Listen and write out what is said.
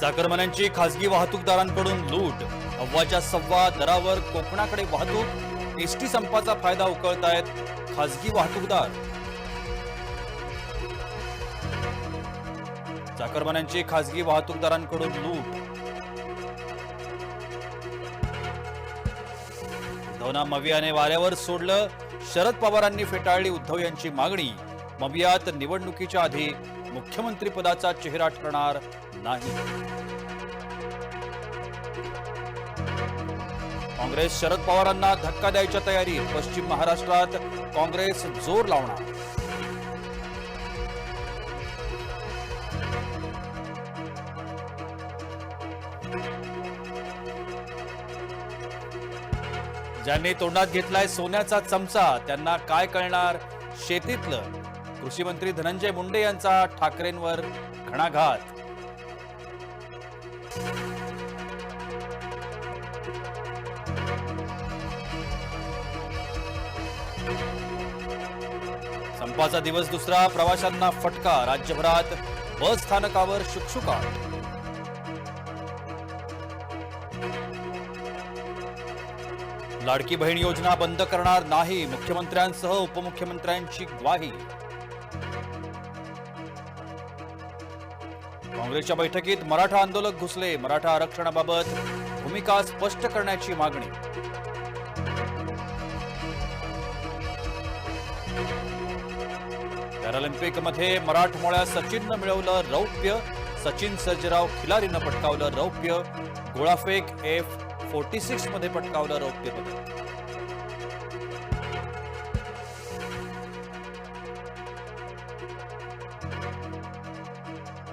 चाकरमान्यांची खासगी वाहतूकदारांकडून लूट अव्वाच्या सव्वा दरावर कोकणाकडे वाहतूक एसटी संपाचा फायदा उकळतायत खासगी वाहतूकदार. चाकरमान्यांची खासगी वाहतूकदारांकडून लूट. उद्धवना मवियाने वाऱ्यावर सोडलं शरद पवारांनी फेटाळली उद्धव यांची मागणी. मवियात निवडणुकीच्या आधी मुख्यमंत्री पदाचा चेहरा ठरणार नाही. काँग्रेस शरद पवारांना धक्का द्यायच्या तयारीत पश्चिम महाराष्ट्रात काँग्रेस जोर लावणार. ज्यांनी तोंडात घेतलाय सोन्याचा चमचा त्यांना काय कळणार? शेतीतलं कृषी मंत्री धनंजय मुंडे यांचा ठाकरेंवर घणाघात संपाचा दिवस दुसरा प्रवाशांना फटका राज्यभरात बस स्थानकावर शुकशुकाट. लाडकी बहीण योजना बंद करणार नाही मुख्यमंत्र्यांसह उपमुख्यमंत्र्यांची ग्वाही. काँग्रेसच्या बैठकीत मराठा आंदोलक घुसले. मराठा आरक्षणाबाबत भूमिका स्पष्ट करण्याची मागणी. पॅरालिम्पिकमध्ये मराठमोळ्या सचिननं मिळवलं रौप्य. सचिन सर्जराव खिलारीनं पटकावलं रौप्य. गोळाफेक एफ फोर्टी सिक्समध्ये पटकावलं रौप्य पदक.